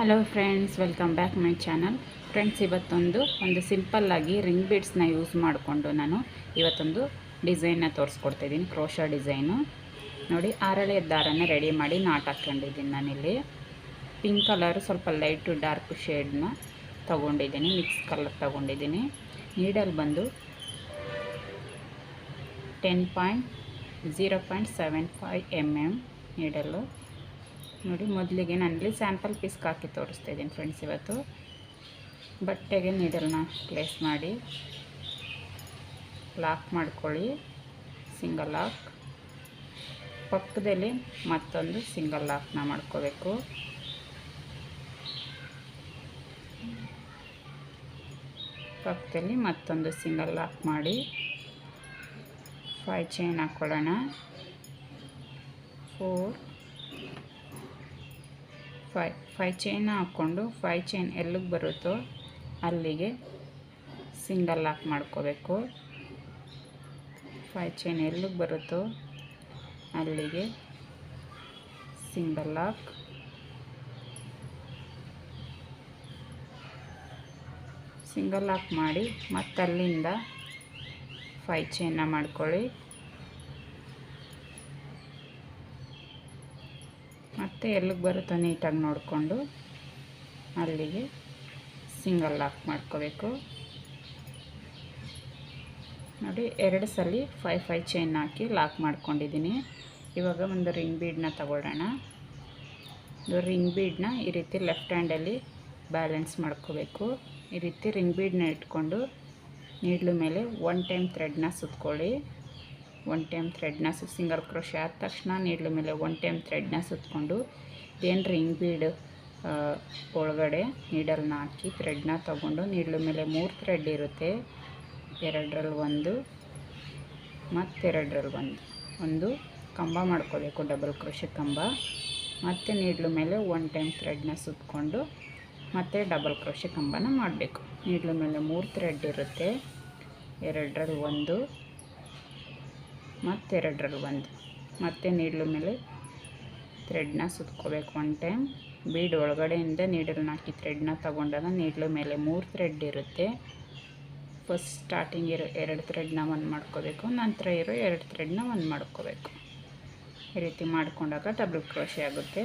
Hello friends welcome back my channel friends ಇವತ್ತೊಂದು ಒಂದು ಸಿಂಪಲ್ಲಾಗಿ ರಿಂಗ್ ಬೀಡ್ಸ್ನ ಯೂಸ್ ಮಾಡಿಕೊಂಡು ನಾನು ಇವತ್ತೊಂದು ಡಿಸೈನ್ನ ತೋರಿಸ್ಕೊಡ್ತಿದ್ದೀನಿ ಕ್ರೋಶ ಡಿಸೈನು ನೋಡಿ, ಆರಳೆ ದಾರನ ರೆಡಿ ಮಾಡಿ ನಾಟ್ ಹಾಕ್ಕೊಂಡಿದ್ದೀನಿ ನಾನಿಲ್ಲಿ. ಪಿಂಕ್ ಕಲರು ಸ್ವಲ್ಪ ಲೈಟು ಡಾರ್ಕ್ ಶೇಡ್ನ ತೊಗೊಂಡಿದ್ದೀನಿ ಮಿಕ್ಸ್ ಕಲರ್ ತೊಗೊಂಡಿದ್ದೀನಿ. ನೀಡಲ್ ಬಂದು ten point zero point seven five M M needle ನೋಡಿ, ಮೊದಲಿಗೆ ನಾನಿಲ್ಲಿ ಸ್ಯಾಂಪಲ್ ಪೀಸ್ಗೆ ಹಾಕಿ ತೋರಿಸ್ತಾ ಇದ್ದೀನಿ ಫ್ರೆಂಡ್ಸ್ ಇವತ್ತು. ಬಟ್ಟೆಗೆ ನೀಡಲ್ನ ಪ್ಲೇಸ್ ಮಾಡಿ. ಲಾಕ್ ಮಾಡ್ಕೊಳ್ಳಿ ಸಿಂಗಲ್ ಲಾಕ್ ಪಕ್ಕದಲ್ಲಿ ಮತ್ತೊಂದು ಸಿಂಗಲ್ ಲಾಕ್ನ ಮಾಡ್ಕೋಬೇಕು. ಪಕ್ಕದಲ್ಲಿ ಮತ್ತೊಂದು ಸಿಂಗಲ್ ಲಾಕ್ ಮಾಡಿ. ಫೈ ಚೈನ್ ಹಾಕ್ಕೊಳ್ಳೋಣ ಫೋರ್ ಫೈ ಫೈ ಚೈನ್ ಹಾಕ್ಕೊಂಡು ಫೈ ಚೈನ್ ಎಲ್ಲಿಗೆ ಬರುತ್ತೋ ಅಲ್ಲಿಗೆ ಸಿಂಗಲ್ ಲಾಕ್ ಮಾಡ್ಕೋಬೇಕು. ಫೈ ಚೈನ್ ಎಲ್ಲಿಗೆ ಬರುತ್ತೋ ಅಲ್ಲಿಗೆ ಸಿಂಗಲ್ ಲಾಕ್ ಸಿಂಗಲ್ ಲಾಕ್ ಮಾಡಿ ಮತ್ತಲ್ಲಿಂದ ಫೈ ಚೈನ್ನ ಮಾಡ್ಕೊಳ್ಳಿ. ಮತ್ತು ಎಲ್ಲಿಗೆ ಬರುತ್ತೋ ನೀಟಾಗಿ ನೋಡಿಕೊಂಡು ಅಲ್ಲಿಗೆ ಸಿಂಗಲ್ ಲಾಕ್ ಮಾಡ್ಕೋಬೇಕು. ನೋಡಿ, ಎರಡು ಸಲ ಫೈ ಫೈ ಚೈನ್ ಹಾಕಿ ಲಾಕ್ ಮಾಡ್ಕೊಂಡಿದ್ದೀನಿ. ಇವಾಗ ಒಂದು ರಿಂಗ್ ಬೀಡನ್ನ ತಗೊಳ್ಳೋಣ. ಇದು ರಿಂಗ್ ಬೀಡನ್ನ ಈ ರೀತಿ ಲೆಫ್ಟ್ ಹ್ಯಾಂಡಲ್ಲಿ ಬ್ಯಾಲೆನ್ಸ್ ಮಾಡ್ಕೋಬೇಕು. ಈ ರೀತಿ ರಿಂಗ್ ಬೀಡನ್ನ ಇಟ್ಕೊಂಡು ನೀಡ್ಲು ಮೇಲೆ ಒನ್ ಟೈಮ್ ಥ್ರೆಡ್ನ ಸುತ್ಕೊಳ್ಳಿ. ಒನ್ ಟೈಮ್ ಥ್ರೆಡ್ನ ಸಿಂಗಲ್ ಕ್ರೋಶೆ ಆದ ತಕ್ಷಣ ನೀಡ್ಲು ಮೇಲೆ ಒನ್ ಟೈಮ್ ಥ್ರೆಡ್ನ ಸುತ್ತಕೊಂಡು ಏನು ರಿಂಗ್ ಬೀಡ್ ಒಳಗಡೆ ನೀಡಲ್ನ ಹಾಕಿ ಥ್ರೆಡ್ನ ತಗೊಂಡು ನೀಡ್ಲು ಮೇಲೆ ಮೂರು ಥ್ರೆಡ್ ಇರುತ್ತೆ. ಎರಡರಲ್ಲಿ ಒಂದು, ಮತ್ತೆರಡರಲ್ಲಿ ಒಂದು. ಒಂದು ಕಂಬ ಮಾಡ್ಕೋಬೇಕು, ಡಬಲ್ ಕ್ರೋಶೆ ಕಂಬ. ಮತ್ತು ನೀಡ್ಲು ಮೇಲೆ ಒನ್ ಟೈಮ್ ಥ್ರೆಡ್ನ ಸುತ್ತಕೊಂಡು ಮತ್ತು ಡಬಲ್ ಕ್ರೋಶೆ ಕಂಬನ ಮಾಡಬೇಕು. ನೀಡ್ಲು ಮೇಲೆ ಮೂರು ಥ್ರೆಡ್ ಇರುತ್ತೆ. ಎರಡರಲ್ಲಿ ಒಂದು ಮತ್ತೆರಡರಲ್ಲಿ ಒಂದು ಮತ್ತೆ ನೀಡ್ಲು ಮೇಲೆ ಥ್ರೆಡ್ನ ಸುತ್ಕೋಬೇಕು ಒನ್ ಟೈಮ್ ಬೀಡ್ ಒಳಗಡೆಯಿಂದ ನೀಡಲ್ನ ಹಾಕಿ ಥ್ರೆಡ್ನ ತಗೊಂಡಾಗ ನೀಡ್ಲು ಮೇಲೆ ಮೂರು ಥ್ರೆಡ್ ಇರುತ್ತೆ. ಫಸ್ಟ್ ಸ್ಟಾರ್ಟಿಂಗ್ ಇರೋ ಎರಡು ಥ್ರೆಡ್ನ ಒಂದು ಮಾಡ್ಕೋಬೇಕು, ನಂತರ ಇರೋ ಎರಡು ಥ್ರೆಡ್ನ ಒಂದು ಮಾಡ್ಕೋಬೇಕು. ಈ ರೀತಿ ಮಾಡ್ಕೊಂಡಾಗ ಡಬಲ್ ಕ್ರೋಶಿ ಆಗುತ್ತೆ.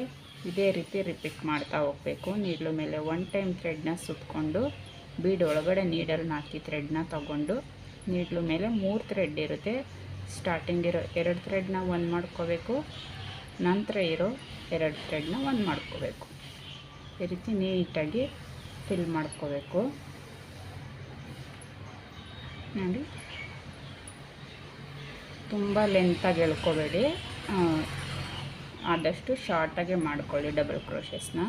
ಇದೇ ರೀತಿ ರಿಪೀಟ್ ಮಾಡ್ತಾ ಹೋಗಬೇಕು. ನೀಡ್ಲು ಮೇಲೆ ಒನ್ ಟೈಮ್ ಥ್ರೆಡ್ನ ಸುತ್ಕೊಂಡು ಬೀಡ್ ಒಳಗಡೆ ನೀಡಲ್ನ ಹಾಕಿ ಥ್ರೆಡ್ನ ತಗೊಂಡು ನೀಡ್ಲು ಮೇಲೆ ಮೂರು ಥ್ರೆಡ್ ಇರುತ್ತೆ. ಸ್ಟಾರ್ಟಿಂಗ್ ಇರೋ ಎರಡು ಥ್ರೆಡ್ನ ಒಂದು ಮಾಡ್ಕೋಬೇಕು. ನಂತರ ಇರೋ ಎರಡು ಥ್ರೆಡ್ನ ಒಂದು ಮಾಡ್ಕೋಬೇಕು. ಈ ರೀತಿ ನೀಟಾಗಿ ಫಿಲ್ ಮಾಡ್ಕೋಬೇಕು. ನೋಡಿ. ತುಂಬ ಲೆಂತಾಗಿ ಎಳ್ಕೋಬೇಡಿ ಆದಷ್ಟು ಶಾರ್ಟಾಗೆ ಮಾಡ್ಕೊಳ್ಳಿ ಡಬಲ್ ಕ್ರೋಶಸ್ನ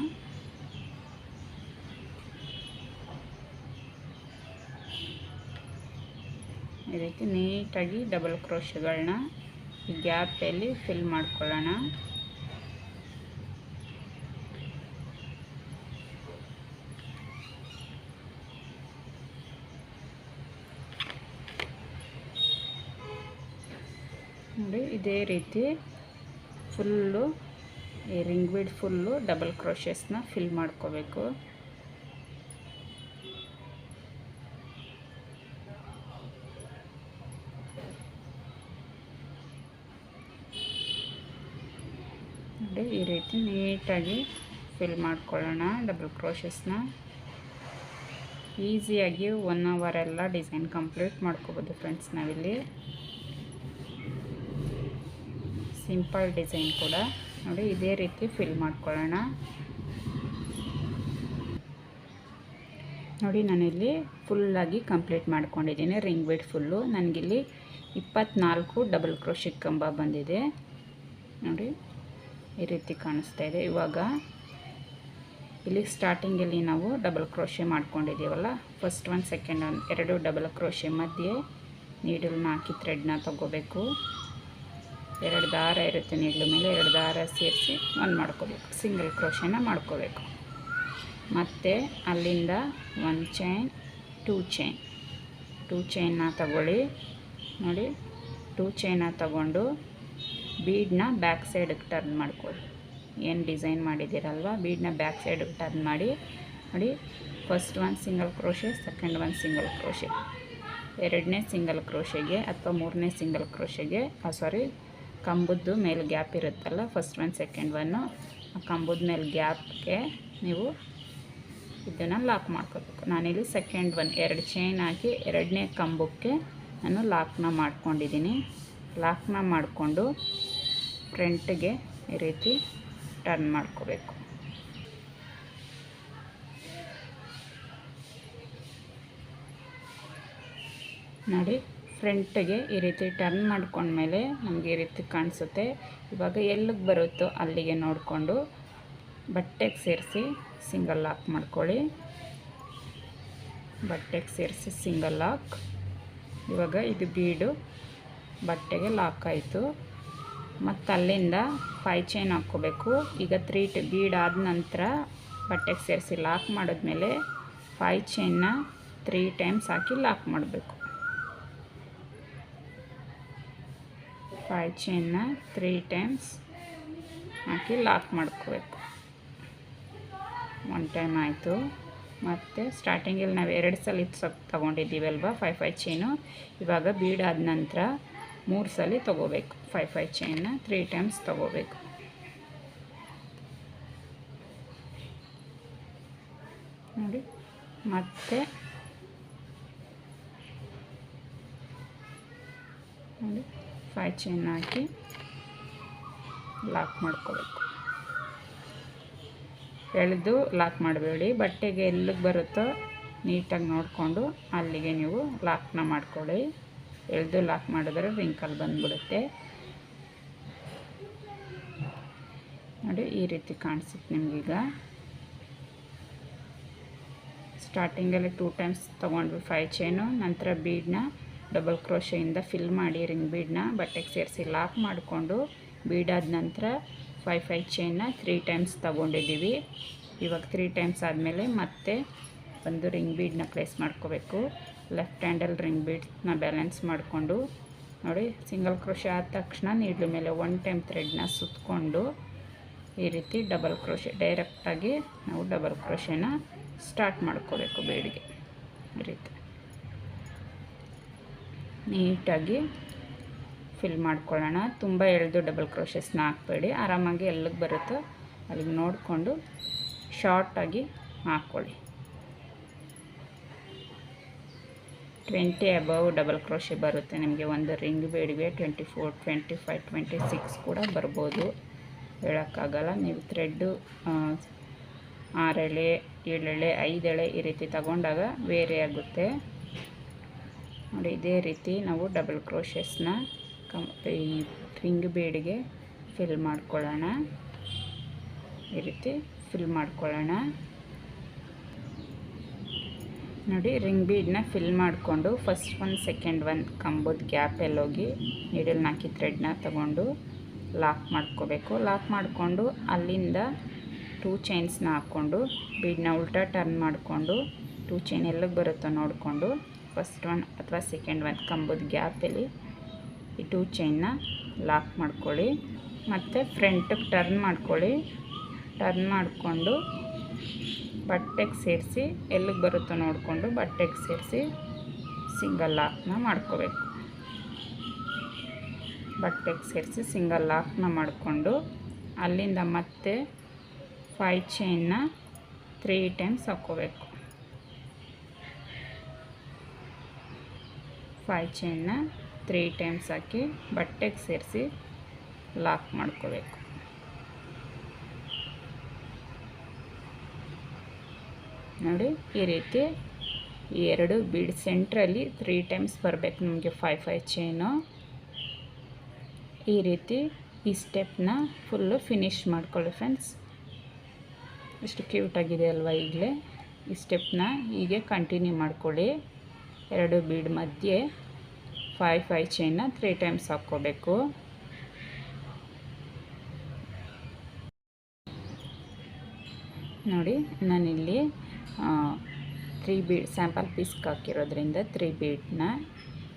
ಈ ರೀತಿ ನೀಟಾಗಿ ಡಬಲ್ ಕ್ರೋಶಗಳನ್ನ ಗ್ಯಾಪಲ್ಲಿ ಫಿಲ್ ಮಾಡ್ಕೊಳ್ಳೋಣ. ನೋಡಿ, ಇದೇ ರೀತಿ ಫುಲ್ಲು ಈ ರಿಂಗ್ ಬಿಡ್ ಫುಲ್ಲು ಡಬಲ್ ಕ್ರೋಶಸ್ನ ಫಿಲ್ ಮಾಡ್ಕೋಬೇಕು ನೋಡಿ ಈ ರೀತಿ ನೀಟಾಗಿ ಫಿಲ್ ಮಾಡ್ಕೊಳ್ಳೋಣ ಡಬಲ್ ಕ್ರೋಶಸ್ನ. ಈಸಿಯಾಗಿ ಒನ್ ಅವರೆಲ್ಲ ಡಿಸೈನ್ ಕಂಪ್ಲೀಟ್ ಮಾಡ್ಕೋಬೋದು ಫ್ರೆಂಡ್ಸ್ ನಾವಿಲ್ಲಿ. ಸಿಂಪಲ್ ಡಿಸೈನ್ ಕೂಡ. ನೋಡಿ, ಇದೇ ರೀತಿ ಫಿಲ್ ಮಾಡ್ಕೊಳ್ಳೋಣ. ನೋಡಿ, ನಾನಿಲ್ಲಿ ಫುಲ್ಲಾಗಿ ಕಂಪ್ಲೀಟ್ ಮಾಡ್ಕೊಂಡಿದ್ದೀನಿ, ರಿಂಗ್ ವೇಟ್ ಫುಲ್ಲು. ನನಗಿಲ್ಲಿ ಇಪ್ಪತ್ತ್ನಾಲ್ಕು ಡಬಲ್ ಕ್ರೋಶಿಕ್ ಕಂಬ ಬಂದಿದೆ. ನೋಡಿ. ಈ ರೀತಿ ಕಾಣಿಸ್ತಾ ಇದೆ. ಇವಾಗ ಇಲ್ಲಿ ಸ್ಟಾರ್ಟಿಂಗಲ್ಲಿ ನಾವು ಡಬಲ್ ಕ್ರೋಶೆ ಮಾಡ್ಕೊಂಡಿದ್ದೀವಲ್ಲ? ಫಸ್ಟ್ ಒನ್ ಸೆಕೆಂಡ್ ಒನ್ ಎರಡು ಡಬಲ್ ಕ್ರೋಶೆ ಮಧ್ಯೆ ನೀಡಲ್ನ ಹಾಕಿ ಥ್ರೆಡ್ನ ತಗೋಬೇಕು. ಎರಡು ದಾರ ಇರುತ್ತೆ ನೀಡಲ ಮೇಲೆ, ಎರಡು ದಾರ ಸೇರಿಸಿ ಒಂದು ಮಾಡ್ಕೋಬೇಕು. ಸಿಂಗಲ್ ಕ್ರೋಶೆನ ಮಾಡ್ಕೋಬೇಕು. ಮತ್ತು ಅಲ್ಲಿಂದ one chain two chain two ಚೈನ್ನ ತಗೊಳ್ಳಿ. ನೋಡಿ ಟೂ ಚೈನ ತಗೊಂಡು ಬೀಡನ್ನ ಬ್ಯಾಕ್ ಸೈಡಿಗೆ ಟರ್ನ್ ಮಾಡ್ಕೊಳ್ಳಿ. ಏನು ಡಿಸೈನ್ ಮಾಡಿದ್ದೀರಲ್ವ? ಬೀಡನ್ನ ಬ್ಯಾಕ್ ಸೈಡಿಗೆ ಟರ್ನ್ ಮಾಡಿ, ನೋಡಿ, first one single crochet, second one single crochet. ಎರಡನೇ ಸಿಂಗಲ್ ಕ್ರೋಶೆಗೆ ಅಥವಾ ಮೂರನೇ ಸಿಂಗಲ್ ಕ್ರೋಶೆಗೆ ಸಾರಿ, ಕಂಬದ್ದು ಮೇಲೆ ಗ್ಯಾಪ್ ಇರುತ್ತಲ್ಲ, ಫಸ್ಟ್ ಒನ್, ಸೆಕೆಂಡ್ ಒನ್ನು ಆ ಕಂಬದ ಮೇಲೆ ಗ್ಯಾಪ್ಗೆ ನೀವು ಇದನ್ನು ಲಾಕ್ ಮಾಡ್ಕೋಬೇಕು. ನಾನಿಲ್ಲಿ ಸೆಕೆಂಡ್ ಒನ್, ಎರಡು ಚೈನ್ ಹಾಕಿ ಎರಡನೇ ಕಂಬಕ್ಕೆ ನಾನು ಲಾಕ್ನ ಮಾಡ್ಕೊಂಡಿದ್ದೀನಿ. ಲಾಕ್ನ ಮಾಡಿಕೊಂಡು ಫ್ರಂಟ್ಗೆ ಈ ರೀತಿ ಟರ್ನ್ ಮಾಡ್ಕೋಬೇಕು. ನೋಡಿ, ಫ್ರಂಟ್ಗೆ ಈ ರೀತಿ ಟರ್ನ್ ಮಾಡ್ಕೊಂಡ್ಮೇಲೆ ನಮಗೆ ಈ ರೀತಿ ಕಾಣಿಸುತ್ತೆ. ಇವಾಗ ಎಲ್ಲಿಗೆ ಬರುತ್ತೋ ಅಲ್ಲಿಗೆ ನೋಡಿಕೊಂಡು ಬಟ್ಟೆಗೆ ಸೇರಿಸಿ ಸಿಂಗಲ್ ಲಾಕ್ ಮಾಡ್ಕೊಳ್ಳಿ. ಬಟ್ಟೆಗೆ ಸೇರಿಸಿ ಸಿಂಗಲ್ ಲಾಕ್ ಇವಾಗ ಇದು ಬೀಡು, ಬಟ್ಟೆಗೆ ಲಾಕ್ ಆಯಿತು. ಮತ್ತು ಅಲ್ಲಿಂದ ಫೈ ಚೈನ್ ಹಾಕ್ಕೋಬೇಕು. ಈಗ ತ್ರೀ ಬೀಡ್ ಆದ ನಂತರ ಬಟ್ಟೆಗೆ ಸೇರಿಸಿ ಲಾಕ್ ಮಾಡಿದ್ಮೇಲೆ ಫೈ ಚೈನ್ನ ತ್ರೀ ಟೈಮ್ಸ್ ಹಾಕಿ ಲಾಕ್ ಮಾಡಬೇಕು. ಫೈ ಚೈನ್ನ ತ್ರೀ ಟೈಮ್ಸ್ ಹಾಕಿ ಲಾಕ್ ಮಾಡ್ಕೋಬೇಕು. ಒನ್ ಟೈಮ್ ಆಯಿತು. ಮತ್ತು ಸ್ಟಾರ್ಟಿಂಗಲ್ಲಿ ನಾವು ಎರಡು ಸಲ ಸೊಪ್ಪು ತೊಗೊಂಡಿದ್ದೀವಲ್ವ ಫೈ ಫೈ ಚೈನು ಇವಾಗ ಬೀಡಾದ ನಂತರ ಮೂರು ಸಲ ತೊಗೋಬೇಕು. ಫೈ ಫೈವ್ ಚೈನ್ನ ತ್ರೀ ಟೈಮ್ಸ್ ತೊಗೋಬೇಕು. ನೋಡಿ, ಮತ್ತೆ ನೋಡಿ ಫೈ ಚೈನ್ ಹಾಕಿ ಲಾಕ್ ಮಾಡ್ಕೋಬೇಕು. ಎಳೆದು ಲಾಕ್ ಮಾಡಬೇಡಿ, ಬಟ್ಟೆಗೆ ಎಲ್ಲಿಗೆ ಬರುತ್ತೋ ನೀಟಾಗಿ ನೋಡಿಕೊಂಡು ಅಲ್ಲಿಗೆ ನೀವು ಲಾಕ್ನ ಮಾಡ್ಕೊಳ್ಳಿ. ಎಳೆದು ಲಾಕ್ ಮಾಡಿದ್ರೆ ರಿಂಕಲ್ ಬಂದ್ಬಿಡುತ್ತೆ. ನೋಡಿ ಈ ರೀತಿ ಕಾಣಿಸುತ್ತೆ ನಿಮಗೀಗ. ಸ್ಟಾರ್ಟಿಂಗಲ್ಲಿ ಟೂ ಟೈಮ್ಸ್ ತೊಗೊಂಡ್ವಿ ಫೈ ಚೈನು ನಂತರ ಬೀಡನ್ನ ಡಬಲ್ ಕ್ರೋಶೆಯಿಂದ ಫಿಲ್ ಮಾಡಿ ರಿಂಗ್ ಬೀಡನ್ನ ಬಟ್ಟೆಗೆ ಸೇರಿಸಿ ಲಾಕ್ ಮಾಡಿಕೊಂಡು ಬೀಡಾದ ನಂತರ ಫೈ ಫೈ ಚೈನ್ನ ತ್ರೀ ಟೈಮ್ಸ್ ತೊಗೊಂಡಿದ್ದೀವಿ. ಇವಾಗ ತ್ರೀ ಟೈಮ್ಸ್ ಆದಮೇಲೆ ಮತ್ತೆ ಒಂದು ರಿಂಗ್ ಬೀಡನ್ನ ಪ್ಲೇಸ್ ಮಾಡ್ಕೋಬೇಕು. ಲೆಫ್ಟ್ ಹ್ಯಾಂಡಲ್ ರಿಂಗ್ ಬೀಡ್ಸ್ನ ಬ್ಯಾಲೆನ್ಸ್ ಮಾಡಿಕೊಂಡು ನೋಡಿ ಸಿಂಗಲ್ ಕ್ರೋಶೆ ಆದ ತಕ್ಷಣ ನೀಡ್ಲು ಮೇಲೆ ಒನ್ ಟೈಮ್ ಥ್ರೆಡ್ನ ಸುತ್ತಕೊಂಡು ಈ ರೀತಿ ಡಬಲ್ ಕ್ರೋಶೆ ಡೈರೆಕ್ಟಾಗಿ ನಾವು ಡಬಲ್ ಕ್ರೋಶೆನ ಸ್ಟಾರ್ಟ್ ಮಾಡ್ಕೋಬೇಕು ಬೇಡಿಗೆ ಈ ರೀತಿ. ನೀಟಾಗಿ ಫಿಲ್ ಮಾಡ್ಕೊಳ್ಳೋಣ. ತುಂಬ ಎಳೆದು ಡಬಲ್ ಕ್ರೋಶಸ್ನ ಹಾಕ್ಬೇಡಿ. ಆರಾಮಾಗಿ ಎಲ್ಲಿಗೆ ಬರುತ್ತೋ. ಅಲ್ಲಿಗೆ ನೋಡಿಕೊಂಡು ಶಾರ್ಟಾಗಿ ಹಾಕ್ಕೊಳ್ಳಿ ಟ್ವೆಂಟಿ ಅಬವ್ ಡಬಲ್ ಕ್ರೋಶೆ ಬರುತ್ತೆ. ನಿಮಗೆ ಒಂದು ring ಬೇಡಿವೆ. Twenty four twenty five twenty six ಕೂಡ ಬರ್ಬೋದು. ಹೇಳೋಕ್ಕಾಗಲ್ಲ. ನೀವು ಥ್ರೆಡ್ಡು ಆರೆಳೆ ಏಳೆಳೆ ಐದೆಳೆ ಈ ರೀತಿ ತಗೊಂಡಾಗ ಬೇರೆ ಆಗುತ್ತೆ. ನೋಡಿ, ಇದೇ ರೀತಿ ನಾವು ಡಬಲ್ ಕ್ರೋಶಸ್ನ ಕಮ್ ಈ ರಿಂಗ್ ಬೇಡಿಗೆ ಫಿಲ್ ಮಾಡ್ಕೊಳ್ಳೋಣ. ಈ ರೀತಿ ಫಿಲ್ ಮಾಡ್ಕೊಳ್ಳೋಣ. ನೋಡಿ ರಿಂಗ್ ಬೀಡನ್ನ ಫಿಲ್ ಮಾಡಿಕೊಂಡು ಫಸ್ಟ್ ಒನ್ ಸೆಕೆಂಡ್ ಒನ್ ಕಂಬದ ಗ್ಯಾಪಲ್ಲಿ ಹೋಗಿ ನೀಡಲ್ನಾಕಿ ಥ್ರೆಡ್ನ ತಗೊಂಡು ಲಾಕ್ ಮಾಡ್ಕೋಬೇಕು. ಲಾಕ್ ಮಾಡಿಕೊಂಡು ಅಲ್ಲಿಂದ ಟೂ ಚೈನ್ಸ್ನ ಹಾಕ್ಕೊಂಡು ಬೀಡನ್ನ ಉಲ್ಟಾ ಟರ್ನ್ ಮಾಡಿಕೊಂಡು ಟೂ ಚೈನ್ ಎಲ್ಲಿಗೆ ಬರುತ್ತೋ ನೋಡಿಕೊಂಡು ಫಸ್ಟ್ ಒನ್ ಅಥವಾ ಸೆಕೆಂಡ್ ಒನ್ ಕಂಬದ ಗ್ಯಾಪಲ್ಲಿ ಈ ಟೂ ಚೈನ್ನ ಲಾಕ್ ಮಾಡ್ಕೊಳ್ಳಿ. ಮತ್ತು ಫ್ರಂಟಿಗೆ ಟರ್ನ್ ಮಾಡ್ಕೊಳ್ಳಿ. ಟರ್ನ್ ಮಾಡಿಕೊಂಡು ಬಟ್ಟೆಗೆ ಸೇರಿಸಿ ಎಲ್ಲಿಗೆ ಬರುತ್ತೋ ನೋಡಿಕೊಂಡು ಬಟ್ಟೆಗೆ ಸೇರಿಸಿ ಸಿಂಗಲ್ ಲಾಕ್ನ ಮಾಡ್ಕೋಬೇಕು. ಬಟ್ಟೆಗೆ ಸೇರಿಸಿ ಸಿಂಗಲ್ ಲಾಕ್ನ ಮಾಡಿಕೊಂಡು ಅಲ್ಲಿಂದ ಮತ್ತೆ ಫೈ ಚೈನ್ನ ತ್ರೀ ಟೈಮ್ಸ್ ಹಾಕ್ಕೋಬೇಕು. ಫೈ ಚೈನ್ನ ತ್ರೀ ಟೈಮ್ಸ್ ಹಾಕಿ ಬಟ್ಟೆಗೆ ಸೇರಿಸಿ ಲಾಕ್ ಮಾಡ್ಕೋಬೇಕು. ನೋಡಿ, ಈ ರೀತಿ ಎರಡು ಬೀಡ್ ಸೆಂಟ್ರಲ್ಲಿ ತ್ರೀ ಟೈಮ್ಸ್ ಬರಬೇಕು ನಮಗೆ ಫೈ ಫೈ ಚೈನು ಈ ರೀತಿ ಈ ಸ್ಟೆಪ್ನ ಫುಲ್ಲು ಫಿನಿಶ್ ಮಾಡ್ಕೊಳ್ಳಿ ಫ್ರೆಂಡ್ಸ್ ಎಷ್ಟು ಕ್ಯೂಟಾಗಿದೆ ಅಲ್ವಾ ಈಗಲೇ? ಈ ಸ್ಟೆಪ್ನ ಹೀಗೆ ಕಂಟಿನ್ಯೂ ಮಾಡ್ಕೊಳ್ಳಿ. ಎರಡು ಬೀಡ್ ಮಧ್ಯೆ ಫೈ ಫೈ ಚೈನ್ನ ತ್ರೀ ಟೈಮ್ಸ್ ಹಾಕ್ಕೋಬೇಕು. ನೋಡಿ, ನಾನಿಲ್ಲಿ ತ್ರೀ ಬೀಡ್ ಸ್ಯಾಂಪಲ್ ಪೀಸ್ಗೆ ಹಾಕಿರೋದ್ರಿಂದ ತ್ರೀ ಬೀಡ್ನ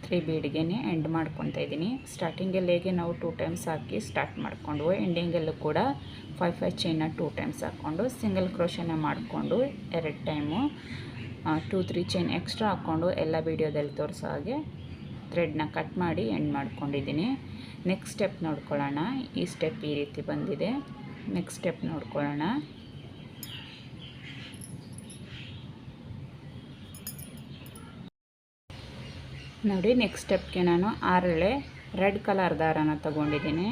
ತ್ರೀ ಬೀಡ್ಗೆ ಎಂಡ್ ಮಾಡ್ಕೊತಾ ಇದ್ದೀನಿ. ಸ್ಟಾರ್ಟಿಂಗಲ್ಲಿ ಹೇಗೆ ನಾವು ಟೂ ಟೈಮ್ಸ್ ಹಾಕಿ ಸ್ಟಾರ್ಟ್ ಮಾಡಿಕೊಂಡು ಎಂಡಿಂಗಲ್ಲೂ ಕೂಡ ಫೈವ್ ಫೈವ್ ಚೈನ ಟೂ ಟೈಮ್ಸ್ ಹಾಕ್ಕೊಂಡು ಸಿಂಗಲ್ ಕ್ರೋಶನ ಮಾಡಿಕೊಂಡು, ಎರಡು time two three chain extra ಹಾಕ್ಕೊಂಡು ಎಲ್ಲ ವೀಡಿಯೋದಲ್ಲಿ ತೋರಿಸೋ ಹಾಗೆ ಥ್ರೆಡ್ನ ಕಟ್ ಮಾಡಿ ಎಂಡ್ ಮಾಡ್ಕೊಂಡಿದ್ದೀನಿ. ನೆಕ್ಸ್ಟ್ ಸ್ಟೆಪ್ ನೋಡ್ಕೊಳ್ಳೋಣ. ಈ ಸ್ಟೆಪ್ ಈ ರೀತಿ ಬಂದಿದೆ. ನೆಕ್ಸ್ಟ್ ಸ್ಟೆಪ್ ನೋಡ್ಕೊಳ್ಳೋಣ. ನೋಡಿ ನೆಕ್ಸ್ಟ್ ಸ್ಟೆಪ್ಗೆ ನಾನು ಆರಳೆ ರೆಡ್ ಕಲರ್ ದಾರನ ತಗೊಂಡಿದ್ದೀನಿ.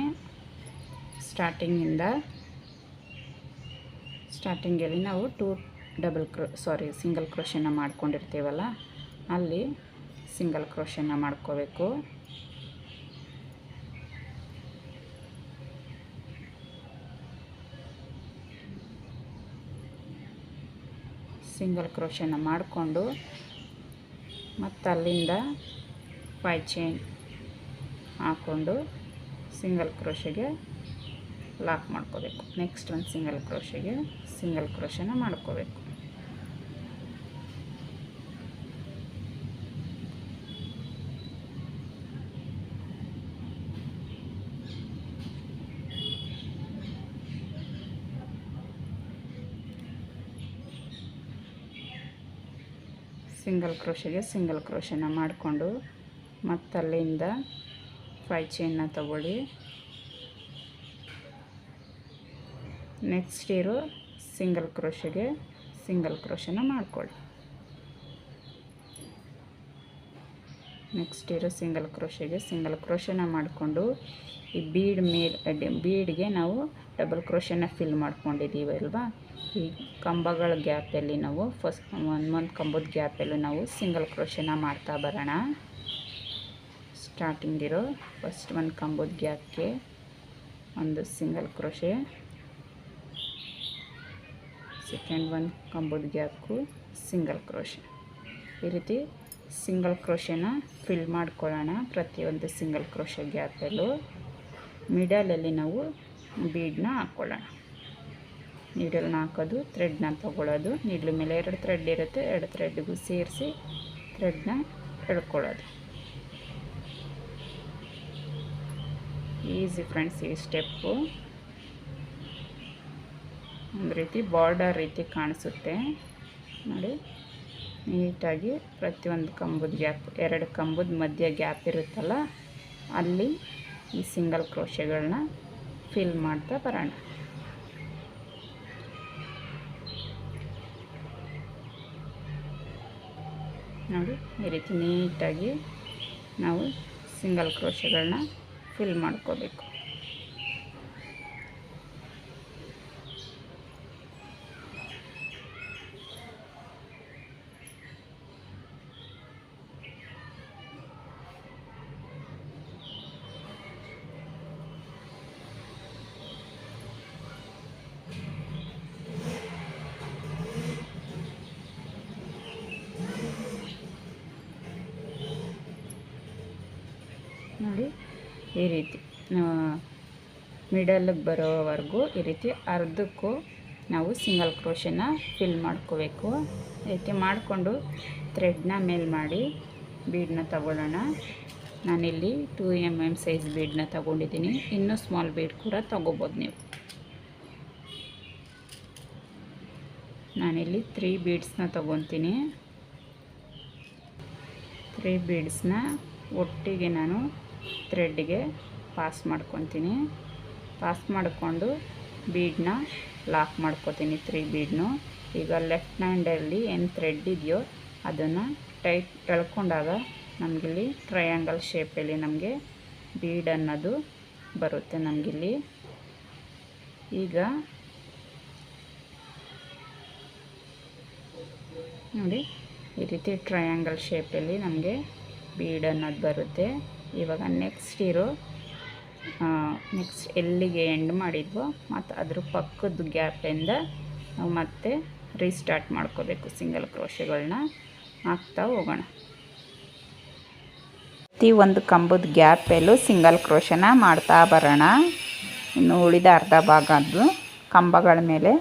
ಸ್ಟಾರ್ಟಿಂಗಿಂದ ಸ್ಟಾರ್ಟಿಂಗಲ್ಲಿ ನಾವು ಟೂ ಡಬಲ್ ಕ್ರೋ ಸಾರಿ ಸಿಂಗಲ್ ಕ್ರೋಶನ ಮಾಡ್ಕೊಂಡಿರ್ತೀವಲ್ಲ, ಅಲ್ಲಿ ಸಿಂಗಲ್ ಕ್ರೋಶನ ಮಾಡ್ಕೋಬೇಕು. ಸಿಂಗಲ್ ಕ್ರೋಶನ ಮಾಡಿಕೊಂಡು ಮತ್ತು ಅಲ್ಲಿಂದ ಫೈ ಚೈನ್ ಹಾಕ್ಕೊಂಡು ಸಿಂಗಲ್ ಕ್ರೋಶೆಗೆ ಲಾಕ್ ಮಾಡ್ಕೋಬೇಕು. ನೆಕ್ಸ್ಟ್ ಒಂದು ಸಿಂಗಲ್ ಕ್ರೋಶೆಗೆ ಸಿಂಗಲ್ ಕ್ರೋಶನ ಮಾಡ್ಕೋಬೇಕು. ಸಿಂಗಲ್ ಕ್ರೋಶೆಗೆ ಸಿಂಗಲ್ ಕ್ರೋಶನ ಮಾಡಿಕೊಂಡು ಮತ್ತಲ್ಲಿಂದ ಫೈ ಚೈನ್ನ ತಗೊಳ್ಳಿ. ನೆಕ್ಸ್ಟ್ ಇರೋ ಸಿಂಗಲ್ ಕ್ರೋಶೆಗೆ ಸಿಂಗಲ್ ಕ್ರೋಶನ ಮಾಡ್ಕೊಳ್ಳಿ. ನೆಕ್ಸ್ಟ್ ಇರೋ ಸಿಂಗಲ್ ಕ್ರೋಶೆಗೆ ಸಿಂಗಲ್ ಕ್ರೋಶನ ಮಾಡಿಕೊಂಡು ಈ ಬೀಡ್ ಮೇಲೆ ಬೀಡ್ಗೆ ನಾವು ಡಬಲ್ ಕ್ರೋಶನ ಫಿಲ್ ಮಾಡ್ಕೊಂಡಿದ್ದೀವಿ ಅಲ್ವಾ? ಈ ಕಂಬಗಳ ಗ್ಯಾಪಲ್ಲಿ ನಾವು ಫಸ್ಟ್ ಒಂದು ಒಂದು ಕಂಬದ ಗ್ಯಾಪಲ್ಲೂ ನಾವು ಸಿಂಗಲ್ ಕ್ರೋಶನ ಮಾಡ್ತಾ ಬರೋಣ. ಸ್ಟಾರ್ಟಿಂಗ್ ಇರೋ ಫಸ್ಟ್ ಒಂದು ಕಂಬದ ಗ್ಯಾಪ್ಗೆ ಒಂದು ಸಿಂಗಲ್ ಕ್ರೋಶೆ. ಸೆಕೆಂಡ್ ಒಂದು ಕಂಬದ ಗ್ಯಾಪ್ಗೂ ಸಿಂಗಲ್ ಕ್ರೋಶೆ. ಈ ರೀತಿ ಸಿಂಗಲ್ ಕ್ರೋಶೆನ ಫಿಲ್ ಮಾಡ್ಕೊಳ್ಳೋಣ ಪ್ರತಿಯೊಂದು ಸಿಂಗಲ್ ಕ್ರೋಶೆ ಗ್ಯಾಪಲ್ಲೂ. ಮಿಡಲಲ್ಲಿ ನಾವು ಬೀಡನ್ನ ಹಾಕ್ಕೊಳ್ಳೋಣ. ನೀಡಲ್ನ ಹಾಕೋದು ಥ್ರೆಡ್ನ ತೊಗೊಳ್ಳೋದು ನೀಡ್ಲ ಮೇಲೆ ಎರಡು ಥ್ರೆಡ್ ಇರುತ್ತೆ, ಎರಡು ಥ್ರೆಡ್ಗೂ ಸೇರಿಸಿ ಥ್ರೆಡ್ನ ಎಳ್ಕೊಳ್ಳೋದು. ಈಸಿ ಫ್ರೆಂಡ್ಸ್ ಈ ಸ್ಟೆಪ್ಪು ಒಂದು ರೀತಿ ಬಾರ್ಡರ್ ರೀತಿ ಕಾಣಿಸುತ್ತೆ. ನೋಡಿ, ನೀಟಾಗಿ ಪ್ರತಿಯೊಂದು ಕಂಬದ ಗ್ಯಾಪ್ ಎರಡು ಕಂಬದ ಮಧ್ಯ ಗ್ಯಾಪ್ ಇರುತ್ತಲ್ಲ, ಅಲ್ಲಿ ಈ ಸಿಂಗಲ್ ಕ್ರೋಶೆಗಳನ್ನ ಫಿಲ್ ಮಾಡ್ತಾ ಬರೋಣ. ನೋಡಿ ಈ ರೀತಿ ನೀಟಾಗಿ ನಾವು ಸಿಂಗಲ್ ಕ್ರೋಶಗಳನ್ನ ಫಿಲ್ ಮಾಡ್ಕೋಬೇಕು ನೋಡಿ ಈ ರೀತಿ. ಮಿಡಲ್ಗೆ ಬರೋವರೆಗೂ ಈ ರೀತಿ ಅರ್ಧಕ್ಕೂ ನಾವು ಸಿಂಗಲ್ ಕ್ರೋಶನ ಫಿಲ್ ಮಾಡ್ಕೋಬೇಕು. ಈ ರೀತಿ ಮಾಡಿಕೊಂಡು ಥ್ರೆಡ್ನ ಮೇಲ್ ಮಾಡಿ ಬೀಡನ್ನ ತಗೊಳ್ಳೋಣ. ನಾನಿಲ್ಲಿ ಟೂ ಎಂ ಎಂ ಸೈಜ್ ಬೀಡನ್ನ ತಗೊಂಡಿದ್ದೀನಿ. ಇನ್ನೂ ಸ್ಮಾಲ್ ಬೀಡ್ ಕೂಡ ತಗೋಬೋದು ನೀವು. ನಾನಿಲ್ಲಿ ತ್ರೀ ಬೀಡ್ಸ್ನ ತಗೊತೀನಿ. ತ್ರೀ ಬೀಡ್ಸ್ನ ಒಟ್ಟಿಗೆ ನಾನು ಥ್ರೆಡ್ಗೆ ಪಾಸ್ ಮಾಡ್ಕೊತೀನಿ. ಪಾಸ್ ಮಾಡಿಕೊಂಡು ಬೀಡನ್ನ ಲಾಕ್ ಮಾಡ್ಕೊತೀನಿ ತ್ರೀ ಬೀಡ್ನು. ಈಗ ಲೆಫ್ಟ್ ಹ್ಯಾಂಡಲ್ಲಿ ಏನು ಥ್ರೆಡ್ ಇದೆಯೋ ಅದನ್ನು ಟೈಟ್ ಎಳ್ಕೊಂಡಾಗ ನಮಗಿಲ್ಲಿ ಟ್ರಯಾಂಗಲ್ ಶೇಪಲ್ಲಿ ನಮಗೆ ಬೀಡ್ ಅನ್ನೋದು ಬರುತ್ತೆ ನಮಗಿಲ್ಲಿ. ಈಗ ನೋಡಿ ಈ ರೀತಿ ಟ್ರಯಾಂಗಲ್ ಶೇಪಲ್ಲಿ ನಮಗೆ ಬೀಡ್ ಅನ್ನೋದು ಬರುತ್ತೆ. ಇವಾಗ ನೆಕ್ಸ್ಟ್ ಇರೋ ನೆಕ್ಸ್ಟ್ ಎಲ್ಲಿಗೆ ಎಂಡ್ ಮಾಡಿದ್ವೋ, ಮತ್ತು ಅದ್ರ ಪಕ್ಕದ ಗ್ಯಾಪಿಂದ ನಾವು ಮತ್ತೆ ರೀಸ್ಟಾರ್ಟ್ ಮಾಡ್ಕೋಬೇಕು ಸಿಂಗಲ್ ಕ್ರೋಶೆಗಳನ್ನ ಹಾಕ್ತಾ ಹೋಗೋಣ. ಪ್ರತಿ ಒಂದು ಕಂಬದ ಗ್ಯಾಪಲ್ಲೂ ಸಿಂಗಲ್ ಕ್ರೋಶನ ಮಾಡ್ತಾ ಬರೋಣ. ಇನ್ನು ಉಳಿದ ಅರ್ಧ ಭಾಗದ್ದು ಕಂಬಗಳ ಮೇಲೆ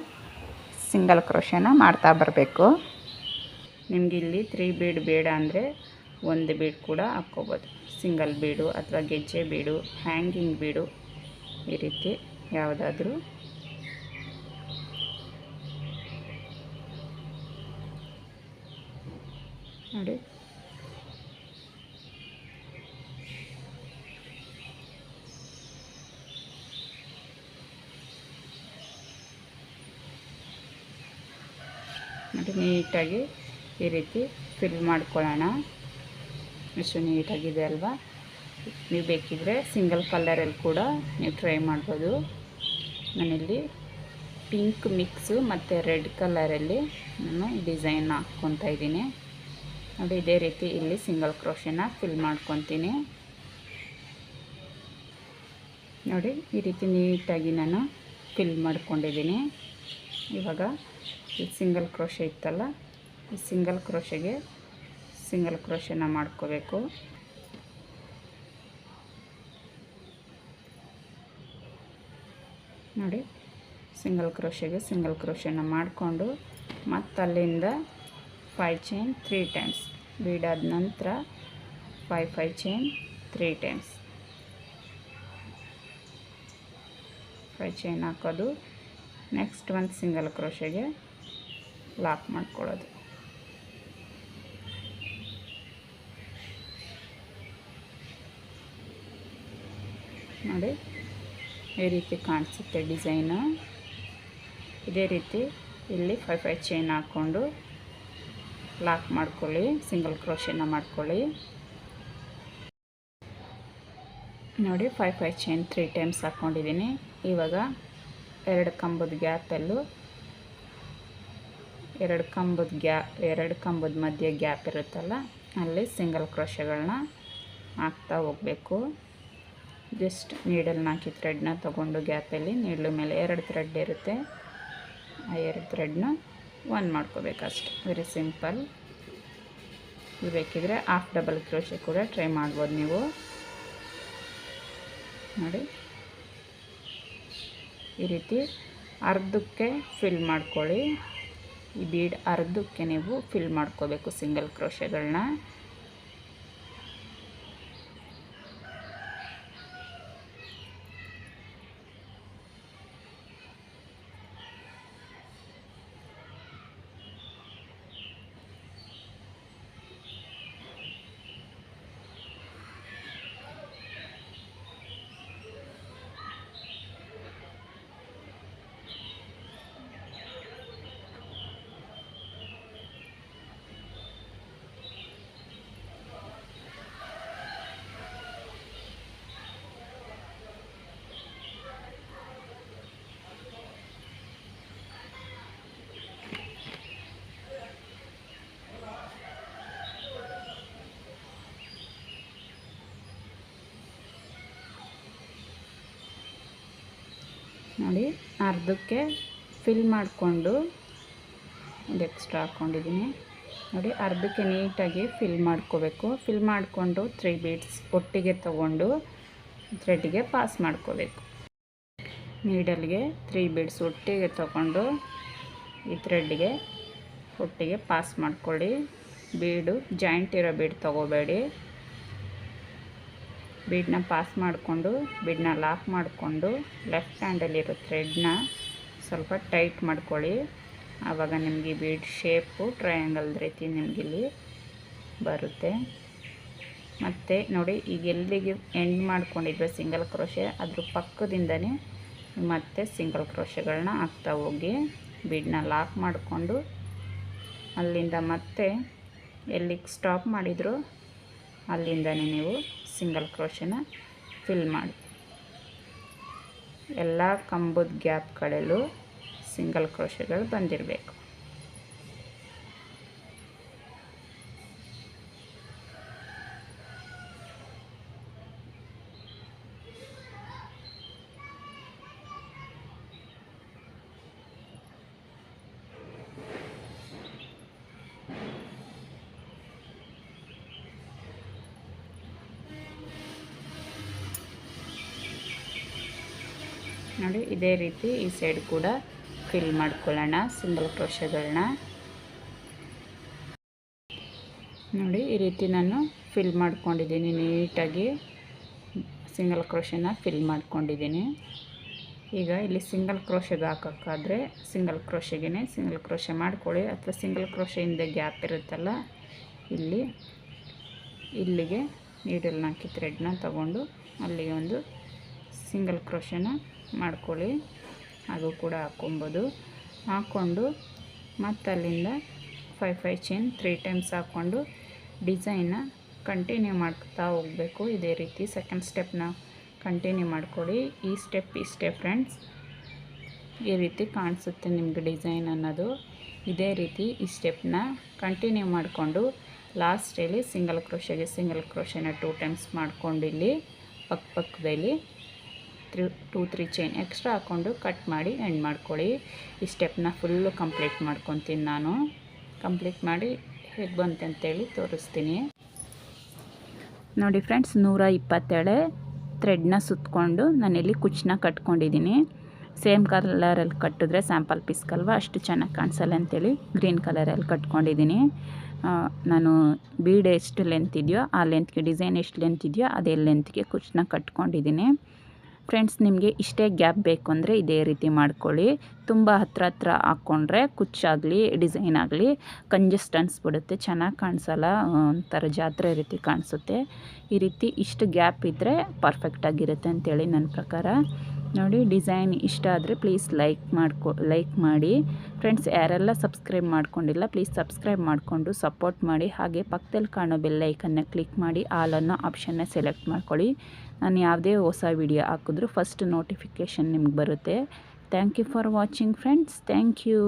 ಸಿಂಗಲ್ ಕ್ರೋಶನ ಮಾಡ್ತಾ ಬರಬೇಕು. ನಿಮಗಿಲ್ಲಿ ತ್ರೀ ಬೀಡ್ ಬೇಡ ಅಂದರೆ ಒಂದು ಬೀಡ್ ಕೂಡ ಹಾಕ್ಕೋಬೋದು. ಸಿಂಗಲ್ ಬೀಡು ಅಥವಾ ಗೆಜ್ಜೆ ಬೀಡು, ಹ್ಯಾಂಗಿಂಗ್ ಬೀಡು ಈ ರೀತಿ ಯಾವುದಾದ್ರೂ. ನೋಡಿ. ನೋಡಿ, ನೀಟಾಗಿ ಈ ರೀತಿ ಫಿಲ್ ಮಾಡ್ಕೊಳ್ಳೋಣ. ಎಷ್ಟು ನೀಟಾಗಿದೆ ಅಲ್ವಾ? ನೀವು ಬೇಕಿದ್ರೆ ಸಿಂಗಲ್ ಕಲ್ಲರಲ್ಲಿ ಕೂಡ ನೀವು ಟ್ರೈ ಮಾಡ್ಬೋದು. ನಾನಿಲ್ಲಿ ಪಿಂಕ್ ಮಿಕ್ಸು ಮತ್ತು ರೆಡ್ ಕಲರಲ್ಲಿ ನಾನು ಡಿಸೈನ್ ಹಾಕ್ಕೊತಾ ಇದ್ದೀನಿ. ನೋಡಿ ಇದೇ ರೀತಿ ಇಲ್ಲಿ ಸಿಂಗಲ್ ಕ್ರೋಶನ ಫಿಲ್ ಮಾಡ್ಕೊತೀನಿ. ನೋಡಿ, ಈ ರೀತಿ ನೀಟಾಗಿ ನಾನು ಫಿಲ್ ಮಾಡ್ಕೊಂಡಿದ್ದೀನಿ. ಇವಾಗ ಸಿಂಗಲ್ ಕ್ರೋಶೆ ಇತ್ತಲ್ಲ, ಈ ಸಿಂಗಲ್ ಕ್ರೋಶೆಗೆ ಸಿಂಗಲ್ ಕ್ರೋಶನ ಮಾಡ್ಕೋಬೇಕು. ನೋಡಿ, ಸಿಂಗಲ್ ಕ್ರೋಶೆಗೆ ಸಿಂಗಲ್ ಕ್ರೋಶನ ಮಾಡಿಕೊಂಡು ಮತ್ತು ಅಲ್ಲಿಂದ ಫೈ ಚೈನ್ ತ್ರೀ ಟೈಮ್ಸ್ ಬೀಡಾದ ನಂತರ five five chain three times five chain ಹಾಕೋದು. ನೆಕ್ಸ್ಟ್ ಒಂದು ಸಿಂಗಲ್ ಕ್ರೋಶೆಗೆ ಲಾಕ್ ಮಾಡ್ಕೊಳ್ಳೋದು. ನೋಡಿ. ಈ ರೀತಿ ಕಾಣಿಸುತ್ತೆ ಡಿಸೈನು. ಇದೇ ರೀತಿ ಇಲ್ಲಿ ಫೈ ಫೈ ಚೈನ್ ಹಾಕ್ಕೊಂಡು ಲಾಕ್ ಮಾಡ್ಕೊಳ್ಳಿ, ಸಿಂಗಲ್ ಕ್ರೋಶನ ಮಾಡ್ಕೊಳ್ಳಿ. ನೋಡಿ, five five chain three times ಹಾಕ್ಕೊಂಡಿದ್ದೀನಿ. ಇವಾಗ ಎರಡು ಕಂಬದ ಗ್ಯಾಪಲ್ಲೂ ಎರಡು ಕಂಬದ ಗ್ಯಾ, ಎರಡು ಕಂಬದ ಮಧ್ಯೆ ಗ್ಯಾಪ್ ಇರುತ್ತಲ್ಲ, ಅಲ್ಲಿ ಸಿಂಗಲ್ ಕ್ರೋಶಗಳನ್ನ ಹಾಕ್ತಾ ಹೋಗಬೇಕು. ಜಸ್ಟ್ ನೀಡಲ್ನ ಹಾಕಿ ಥ್ರೆಡ್ನ ತೊಗೊಂಡು ಗ್ಯಾಪಲ್ಲಿ ನೀಡ್ಲು ಮೇಲೆ ಎರಡು ಥ್ರೆಡ್ ಇರುತ್ತೆ. ಆ ಎರಡು ಥ್ರೆಡ್ನ ಒನ್ ಮಾಡ್ಕೋಬೇಕು ಅಷ್ಟೆ ವೆರಿ ಸಿಂಪಲ್ ಇದು ಬೇಕಿದ್ರೆ ಹಾಫ್ ಡಬಲ್ ಕ್ರೋಶೆ ಕೂಡ ಟ್ರೈ ಮಾಡ್ಬೋದು ನೀವು. ನೋಡಿ. ಈ ರೀತಿ ಅರ್ಧಕ್ಕೆ ಫಿಲ್ ಮಾಡ್ಕೊಳ್ಳಿ. ಈ ಬೀಡ್ ಅರ್ಧಕ್ಕೆ ನೀವು ಫಿಲ್ ಮಾಡ್ಕೋಬೇಕು ಸಿಂಗಲ್ ಕ್ರೋಶೆಗಳನ್ನ ನೋಡಿ, ಅರ್ಧಕ್ಕೆ ಫಿಲ್ ಮಾಡಿಕೊಂಡು ಒಂದು ಎಕ್ಸ್ಟ್ರಾ ಹಾಕ್ಕೊಂಡಿದ್ದೀನಿ. ನೋಡಿ, ಅರ್ಧಕ್ಕೆ ನೀಟಾಗಿ ಫಿಲ್ ಮಾಡ್ಕೋಬೇಕು. ಫಿಲ್ ಮಾಡಿಕೊಂಡು ತ್ರೀ ಬೀಡ್ಸ್ ಒಟ್ಟಿಗೆ ತಗೊಂಡು ಥ್ರೆಡ್ಗೆ ಪಾಸ್ ಮಾಡ್ಕೋಬೇಕು. ನೀಡಲ್ಗೆ ತ್ರೀ ಬೀಡ್ಸ್ ಒಟ್ಟಿಗೆ ತಗೊಂಡು ಈ ಥ್ರೆಡ್ಗೆ ಒಟ್ಟಿಗೆ ಪಾಸ್ ಮಾಡ್ಕೊಳ್ಳಿ. ಬೀಡು ಜಾಯಿಂಟ್ ಇರೋ ಬೀಡ್ ತೊಗೋಬೇಡಿ. ಬೀಡನ್ನ ಪಾಸ್ ಮಾಡಿಕೊಂಡು, ಬಿಡ್ನ ಲಾಕ್ ಮಾಡಿಕೊಂಡು ಲೆಫ್ಟ್ ಹ್ಯಾಂಡಲ್ಲಿರೋ ಥ್ರೆಡ್ನ ಸ್ವಲ್ಪ ಟೈಟ್ ಮಾಡ್ಕೊಳ್ಳಿ. ಆವಾಗ ನಿಮಗೆ ಬೀಡ್ ಶೇಪು ಟ್ರಯಾಂಗಲ್ ರೀತಿ ನಿಮಗಿಲ್ಲಿ ಬರುತ್ತೆ. ಮತ್ತು ನೋಡಿ, ಈಗ ಎಲ್ಲಿಗೆ ಎಂಡ್ ಮಾಡ್ಕೊಂಡಿದ್ರೆ ಸಿಂಗಲ್ ಕ್ರೋಶೆ ಅದ್ರ ಪಕ್ಕದಿಂದನೇ ಮತ್ತೆ ಸಿಂಗಲ್ ಕ್ರೋಶೆಗಳನ್ನ ಹಾಕ್ತಾ ಹೋಗಿ ಬೀಡನ್ನ ಲಾಕ್ ಮಾಡಿಕೊಂಡು, ಅಲ್ಲಿಂದ ಮತ್ತೆ ಎಲ್ಲಿಗೆ ಸ್ಟಾಪ್ ಮಾಡಿದ್ರು, ಅಲ್ಲಿಂದನೇ ನೀವು ಸಿಂಗಲ್ ಕ್ರೋಶನ ಫಿಲ್ ಮಾಡಿ. ಎಲ್ಲ ಕಂಬದ ಗ್ಯಾಪ್ಗಳಲ್ಲೂ ಸಿಂಗಲ್ ಕ್ರೋಶಗಳು ಬಂದಿರಬೇಕು ನೋಡಿ ಇದೇ ರೀತಿ ಈ ಸೈಡ್ ಕೂಡ ಫಿಲ್ ಮಾಡ್ಕೊಳ್ಳೋಣ ಸಿಂಗಲ್ ಕ್ರೋಶಗಳನ್ನ. ನೋಡಿ, ಈ ರೀತಿ ನಾನು ಫಿಲ್ ಮಾಡ್ಕೊಂಡಿದ್ದೀನಿ ನೀಟಾಗಿ. ಸಿಂಗಲ್ ಕ್ರೋಶನ ಫಿಲ್ ಮಾಡ್ಕೊಂಡಿದ್ದೀನಿ. ಈಗ ಇಲ್ಲಿ ಸಿಂಗಲ್ ಕ್ರೋಶೆಗೆ ಹಾಕೋಕ್ಕಾದ್ರೆ ಸಿಂಗಲ್ ಕ್ರೋಶೆಗೆ ಸಿಂಗಲ್ ಕ್ರೋಶೆ ಮಾಡ್ಕೊಳ್ಳಿ, ಅಥವಾ ಸಿಂಗಲ್ ಕ್ರೋಶೆಯಿಂದ ಗ್ಯಾಪ್ ಇರುತ್ತಲ್ಲ, ಇಲ್ಲಿ, ಇಲ್ಲಿಗೆ ನೀಡಲ್ನ ಹಾಕಿ ಥ್ರೆಡ್ನ ತಗೊಂಡು ಅಲ್ಲಿಗೆ ಒಂದು ಸಿಂಗಲ್ ಕ್ರೋಶನ ಮಾಡ್ಕೊಳ್ಳಿ. ಅದು ಕೂಡ ಹಾಕ್ಕೊಬೋದು. ಹಾಕ್ಕೊಂಡು ಮತ್ತು ಅಲ್ಲಿಂದ five five chain three times ಹಾಕ್ಕೊಂಡು ಡಿಸೈನ್ನ ಕಂಟಿನ್ಯೂ ಮಾಡ್ತಾ ಹೋಗಬೇಕು. ಇದೇ ರೀತಿ ಸೆಕೆಂಡ್ ಸ್ಟೆಪ್ನ ಕಂಟಿನ್ಯೂ ಮಾಡಿಕೊಡಿ ಈ ಸ್ಟೆಪ್ ಸ್ಟೆಪ್ ಫ್ರೆಂಡ್ಸ್ ಈ ರೀತಿ ಕಾಣಿಸುತ್ತೆ ನಿಮಗೆ ಡಿಸೈನ್ ಅನ್ನೋದು. ಇದೇ ರೀತಿ ಈ ಸ್ಟೆಪ್ನ ಕಂಟಿನ್ಯೂ ಮಾಡಿಕೊಂಡು ಲಾಸ್ಟಲ್ಲಿ ಸಿಂಗಲ್ ಕ್ರೋಶೆಗೆ ಸಿಂಗಲ್ ಕ್ರೋಶೆನ ಟೂ ಟೈಮ್ಸ್ ಮಾಡ್ಕೊಂಡು ಇಲ್ಲಿ ಪಕ್ಕ ಪಕ್ಕದಲ್ಲಿ three, two, three chain extra ಹಾಕ್ಕೊಂಡು ಕಟ್ ಮಾಡಿ ಎಂಡ್ ಮಾಡ್ಕೊಳ್ಳಿ. ಈ ಸ್ಟೆಪ್ನ ಫುಲ್ಲು ಕಂಪ್ಲೀಟ್ ಮಾಡ್ಕೊತೀನಿ ನಾನು. ಕಂಪ್ಲೀಟ್ ಮಾಡಿ ಹೇಗೆ ಬಂತೆ ಅಂತೇಳಿ ತೋರಿಸ್ತೀನಿ. ನೋಡಿ ಫ್ರೆಂಡ್ಸ್, ನೂರ ಇಪ್ಪತ್ತೇಳೆ ಥ್ರೆಡ್ನ ಸುತ್ತಕೊಂಡು ನಾನಿಲ್ಲಿ ಕುಚ್ಚನ್ನ ಕಟ್ಕೊಂಡಿದ್ದೀನಿ. ಸೇಮ್ ಕಲರಲ್ಲಿ ಕಟ್ಟಿದ್ರೆ ಸ್ಯಾಂಪಲ್ ಪೀಸ್ಕಲ್ವ ಅಷ್ಟು ಚೆನ್ನಾಗಿ ಕಾಣಿಸಲ್ಲ ಅಂತೇಳಿ ಗ್ರೀನ್ ಕಲರಲ್ಲಿ ಕಟ್ಕೊಂಡಿದ್ದೀನಿ. ನಾನು ಬೀಡ್ ಎಷ್ಟು ಲೆಂತ್ ಇದೆಯೋ, ಆ ಲೆಂತ್ಗೆ ಡಿಸೈನ್ ಎಷ್ಟು ಲೆಂತ್ ಇದೆಯೋ ಅದೇ ಲೆಂತ್ಗೆ ಕುಚ್ಚನ್ನ ಕಟ್ಕೊಂಡಿದ್ದೀನಿ. ಫ್ರೆಂಡ್ಸ್ ನಿಮಗೆ ಇಷ್ಟೇ ಗ್ಯಾಪ್ ಬೇಕು ಅಂದರೆ ಇದೇ ರೀತಿ ಮಾಡ್ಕೊಳ್ಳಿ. ತುಂಬ ಹತ್ರ ಹತ್ರ ಹಾಕ್ಕೊಂಡ್ರೆ ಕುಚ್ಚಾಗಲಿ, ಡಿಸೈನ್ ಆಗಲಿ ಕಂಜೆಸ್ಟ್ ಅನಿಸ್ಬಿಡುತ್ತೆ ಚೆನ್ನಾಗಿ ಕಾಣಿಸಲ್ಲ? ಒಂಥರ ಜಾತ್ರೆ ರೀತಿ ಕಾಣಿಸುತ್ತೆ. ಈ ರೀತಿ ಇಷ್ಟು ಗ್ಯಾಪ್ ಇದ್ದರೆ ಪರ್ಫೆಕ್ಟಾಗಿರುತ್ತೆ ಅಂತೇಳಿ ನನ್ನ ಪ್ರಕಾರ. ನೋಡಿ, ಡಿಸೈನ್ ಇಷ್ಟ ಆದರೆ ಪ್ಲೀಸ್ ಲೈಕ್ ಮಾಡ್ಕೊ, ಲೈಕ್ ಮಾಡಿ. ಫ್ರೆಂಡ್ಸ್, ಯಾರೆಲ್ಲ ಸಬ್ಸ್ಕ್ರೈಬ್ ಮಾಡ್ಕೊಂಡಿಲ್ಲ, ಪ್ಲೀಸ್ ಸಬ್ಸ್ಕ್ರೈಬ್ ಮಾಡಿಕೊಂಡು ಸಪೋರ್ಟ್ ಮಾಡಿ. ಹಾಗೆ ಪಕ್ಕದಲ್ಲಿ ಕಾಣೋ ಬೆಲ್ಲೈಕನ್ನ ಕ್ಲಿಕ್ ಮಾಡಿ, ಆಲ್ ಅನ್ನೋ ಆಪ್ಷನ್ನ ಸೆಲೆಕ್ಟ್ ಮಾಡ್ಕೊಳ್ಳಿ. ನಾನು ಯಾವುದೇ ಹೊಸ ವಿಡಿಯೋ ಹಾಕಿದ್ರೂ ಫಸ್ಟ್ ನೋಟಿಫಿಕೇಷನ್ ನಿಮ್ಗೆ ಬರುತ್ತೆ. Thank you for watching, friends. Thank you.